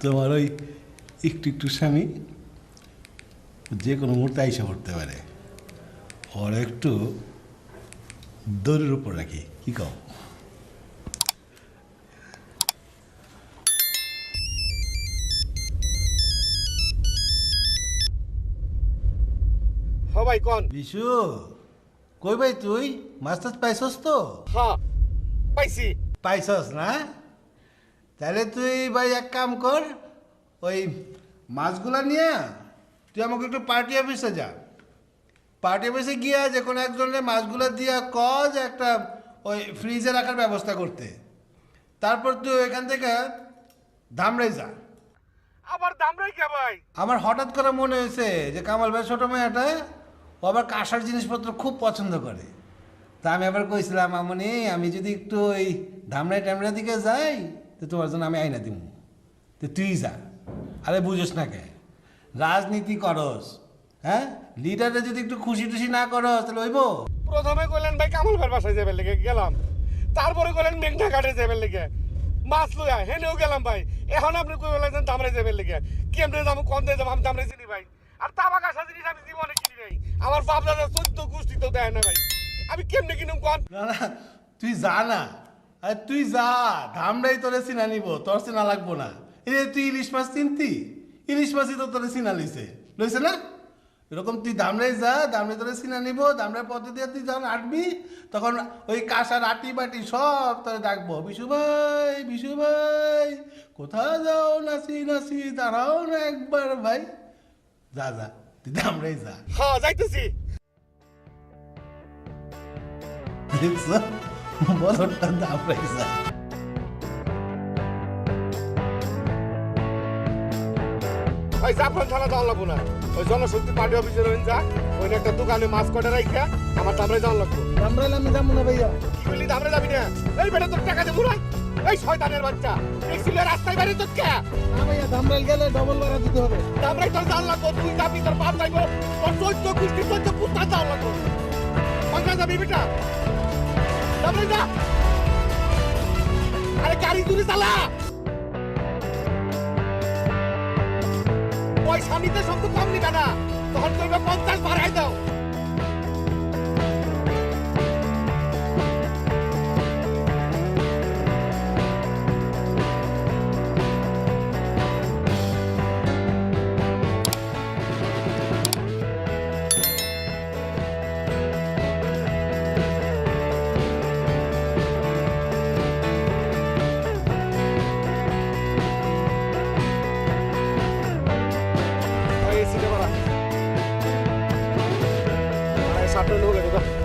তোমার ওই একটু একটু স্বামী যে কোনো মুহূর্তে আইসা পড়তে পারে। ওর একটু দড়ির উপর রাখি কি কও? ভাই কন। বিশু কই ভাই তুই? মাছ টাছ পাইছস তো? হ্যাঁ পাইছি। পাইছস না? তাহলে তুই ভাই এক কাম কর ওই মাছগুলা নিয়ে তুই আমাকে একটু পার্টি অফিসে যা। পার্টি অফিসে গিয়া যে কোনো একজনের মাছগুলো দিয়া ক যে একটা ওই ফ্রিজে রাখার ব্যবস্থা করতে। তারপর তুই এখান থেকে ধামরাই যা। আবার দাম রেখে ভাই? আমার হঠাৎ করে মনে হয়েছে যে কামাল ভাই ছোটো মেয়েটা ও আবার কাঁসার জিনিসপত্র খুব পছন্দ করে। তা আমি আবার কইছিলাম আমনি আমি যদি একটু ওই ধামরাই টামরাই দিকে যাই, তো তোমার জন্য আমি আইনা দিব তো তুই যা। আরে বুঝোস না কে? রাজনীতি করস হ্যাঁ? লিডারে যদি একটু খুশি টুশি না করস, তাহলে হইব? প্রথমে কইলেন, ভাই কামল ভাই বাসায় যাবেন লেগে গেলাম। তারপরে কইলেন, মেঘনা ঘাটে যাবেন লেগে। মাছ লইয়া, হেনেও গেলাম ভাই। এখন আপনি কই বলেছেন দামরে যাবেন লেগে। কেমনে যাব কম দিয়ে যাব, আমি দামরে চিনি ভাই। আর তাবাক আসা জিনিস আমি জীবনে আমার দাদা চোদ্দ গোষ্ঠী তো দেয় না ভাই। আমি কেমনে কিনুম কন না না, তুই যা না। আরে তুই যা, ধামরাই তোরে চিনা নিব, তোর চিনা লাগবো না। যে তুই ইলিশ মাছ চিনতি ইলিশ মাছই তো তোরে চিনা লইছে। লইছে না? এরকম তুই দামরাই যা দামরাই তোরে চিনা নিব দামরাই পথে দিয়ে তুই যখন আটবি, তখন ওই কাঁসার আটি বাটি সব তোরে ডাকবো। বিশু ভাই বিশু ভাই কোথাও যাও নাচি নাচি, দাঁড়াও না একবার ভাই। যা যা। তুই দামরাই যা হ্যাঁ যাইতেছি দেখছ বলটা দামরাই যা ভাই জাফরান থানা যাওয়া লাগবো না। ওই জনশক্তি পার্টি অফিসে রয়েন যা ওই একটা দোকানে মাছ কটা রাইখা আমার দামরে যাওয়া লাগবো। আমরাইলে আমি যাব না ভাইয়া। কি বললি দামরে যাবি না? এই বেটা তোর টাকা দেবো নাই এই শয়তানের বাচ্চা দেখছিল রাস্তায় বাইরে তোর কে? না ভাইয়া দামরাইল গেলে ডবল ভাড়া দিতে হবে। দামরে তোর যাওয়া লাগবো তুই যাবি তোর বাপ যাইবো তোর চোদ্দ গোষ্ঠী চোদ্দ পুস্তা যাওয়া লাগবো। কোনটা যাবি বেটা? দামরে যা! আরে গাড়ি দূরে চালা! পয়সা স্বামীতে সব তো কম নিবে না তখন করবে পঞ্চাশ বাড়াই দাও। साठ लोग हैं